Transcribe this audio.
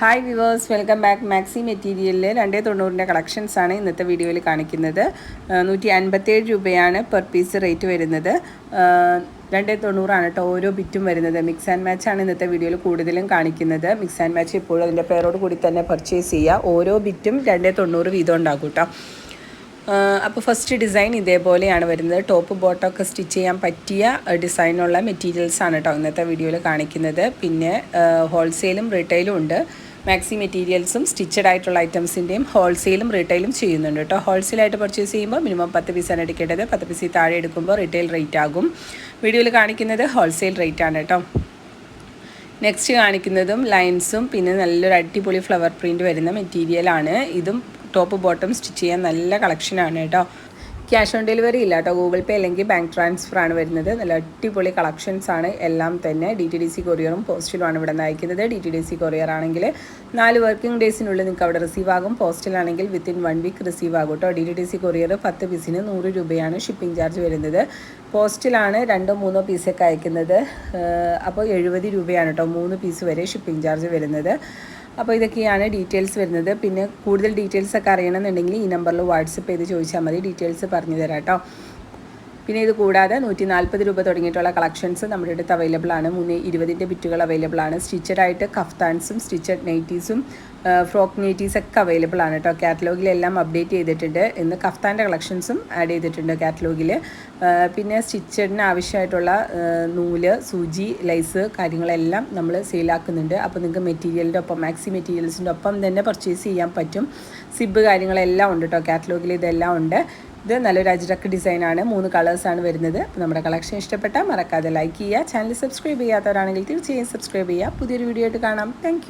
Hi viewers welcome back maxi മെറ്റീരിയലിലെ രണ്ടേ തൊണ്ണൂറിന്റെ collections ആണ് ഇന്നത്തെ വീഡിയോയിൽ കാണിക്കുന്നത്. നൂറ്റി അൻപത്തേഴ് രൂപയാണ് പെർ പീസ് റേറ്റ് വരുന്നത്. രണ്ടേ തൊണ്ണൂറാണ് കേട്ടോ ഓരോ ബിറ്റും വരുന്നത്. മിക്സ് ആൻഡ് മാച്ച് ആണ് ഇന്നത്തെ വീഡിയോയിൽ കൂടുതലും കാണിക്കുന്നത്. മിക്സ് ആൻഡ് മാച്ച് ഇപ്പോഴും അതിന്റെ പേരോട് കൂടി തന്നെ പർച്ചേസ് ചെയ്യുക ഓരോ ബിറ്റും രണ്ടേ തൊണ്ണൂറ് വീതം ഉണ്ടാകും കേട്ടോ അപ്പോൾ ഫസ്റ്റ് ഡിസൈൻ ഇതേപോലെയാണ് വരുന്നത്. ടോപ്പ് ബോട്ടമൊക്കെ സ്റ്റിച്ച് ചെയ്യാൻ പറ്റിയ ഡിസൈനുള്ള മെറ്റീരിയൽസാണ് കേട്ടോ ഇന്നത്തെ വീഡിയോയിൽ കാണിക്കുന്നത്. പിന്നെ ഹോൾസെയിലും റീറ്റെയിലും ഉണ്ട്. മാക്സി മെറ്റീരിയൽസും സ്റ്റിച്ചഡ് ആയിട്ടുള്ള ഐറ്റംസിന്റെയും ഹോൾസെയിലും റീറ്റെയിലും ചെയ്യുന്നുണ്ട് കേട്ടോ ഹോൾസെയിലായിട്ട് പർച്ചേസ് ചെയ്യുമ്പോൾ മിനിമം പത്ത് പീസാണ് എടുക്കേണ്ടത്. പത്ത് പീസിൽ താഴെ എടുക്കുമ്പോൾ റീറ്റെയിൽ റേറ്റ് ആകും. വീഡിയോയിൽ കാണിക്കുന്നത് ഹോൾസെയിൽ റേറ്റ് ആണ് കേട്ടോ നെക്സ്റ്റ് കാണിക്കുന്നതും ലൈൻസും പിന്നെ നല്ലൊരു അടിപൊളി ഫ്ലവർ പ്രിന്റ് വരുന്ന മെറ്റീരിയലാണ് ഇതും ടോപ്പ് ബോട്ടം സ്റ്റിച്ച് ചെയ്യാൻ നല്ല കളക്ഷനാണ് കേട്ടോ ക്യാഷ് ഓൺ ഡെലിവറി ഇല്ല കേട്ടോ. ഗൂഗിൾ പേ അല്ലെങ്കിൽ ബാങ്ക് ട്രാൻസ്ഫർ ആണ് വരുന്നത്. നല്ല അടിപൊളി കളക്ഷൻസ് ആണ്. എല്ലാം തന്നെ ഡി ടി ഡി സി കൊറിയറും പോസ്റ്റിലുമാണ് ഇവിടെ നിന്ന് അയക്കുന്നത് D T D C courier ആണെങ്കിൽ നാല് വർക്കിംഗ് ഡേയ്സിനുള്ളിൽ നിങ്ങൾക്ക് അവിടെ റിസീവ് ആകും. പോസ്റ്റിലാണെങ്കിൽ വിത്തിൻ വൺ വീക്ക് റിസീവ് ആകും കേട്ടോ. D T D C courier പത്ത് പീസിന് നൂറ് രൂപയാണ് ഷിപ്പിംഗ് ചാർജ് വരുന്നത്. പോസ്റ്റിലാണ് രണ്ടോ മൂന്നോ പീസൊക്കെ അയക്കുന്നത്. അപ്പോൾ എഴുപത് രൂപയാണ് കേട്ടോ. മൂന്ന് പീസ് വരെ ഷിപ്പിംഗ് ചാർജ് വരുന്നത്. അപ്പോൾ ഇതൊക്കെയാണ് ഡീറ്റെയിൽസ് വരുന്നത്. പിന്നെ കൂടുതൽ ഡീറ്റെയിൽസ് ഒക്കെ അറിയണമെന്നുണ്ടെങ്കിൽ ഈ നമ്പറിൽ വാട്സപ്പ് ചെയ്ത് ചോദിച്ചാൽ മതി. ഡീറ്റെയിൽസ് പറഞ്ഞു തരാം കേട്ടോ. പിന്നെ ഇത് കൂടാതെ നൂറ്റി നാൽപ്പത് രൂപ തുടങ്ങിയിട്ടുള്ള കളക്ഷൻസ് നമ്മുടെ അടുത്ത് അവൈലബിൾ ആണ്. മൂന്ന് ഇരുപതിന്റെ ബിറ്റുകൾ അവൈലബിൾ ആണ്. സ്റ്റിച്ചഡ് ആയിട്ട് കഫ്താൻസും സ്റ്റിച്ചഡ് നൈറ്റീസും ഫ്രോക്ക് നൈറ്റീസ് ഒക്കെ അവൈലബിൾ ആണ് കേട്ടോ. കാറ്റലോഗിലെല്ലാം അപ്ഡേറ്റ് ചെയ്തിട്ടുണ്ട്. ഇന്ന് കഫ്താന്റെ കളക്ഷൻസും ആഡ് ചെയ്തിട്ടുണ്ട് കാറ്റലോഗിൽ പിന്നെ സ്റ്റിച്ചഡിന് ആവശ്യമായിട്ടുള്ള നൂൽ സൂചി ലൈസ് കാര്യങ്ങളെല്ലാം നമ്മൾ സെയിലാക്കുന്നുണ്ട് അപ്പോൾ നിങ്ങൾക്ക് മെറ്റീരിയലിന്റെ ഒപ്പം മാക്സി മെറ്റീരിയൽസിന്റെ ഒപ്പം തന്നെ പർച്ചേസ് ചെയ്യാൻ പറ്റും. സിബ് കാര്യങ്ങളെല്ലാം ഉണ്ട് കേട്ടോ. കാറ്റലോഗിൽ ഇതെല്ലാം ഉണ്ട്. ഇത് നല്ലൊരു അജ്രക്ക് ഡിസൈനാണ്. മൂന്ന് കളേഴ്സാണ് വരുന്നത്. അപ്പോൾ നമ്മുടെ കളക്ഷൻ ഇഷ്ടപ്പെട്ടാൽ മറക്കാതെ ലൈക്ക് ചെയ്യുക. ചാനൽ സബ്സ്ക്രൈബ് ചെയ്യാത്തവരാണെങ്കിൽ തീർച്ചയായും സബ്സ്ക്രൈബ് ചെയ്യുക. പുതിയൊരു വീഡിയോ ആയിട്ട് കാണാം. താങ്ക്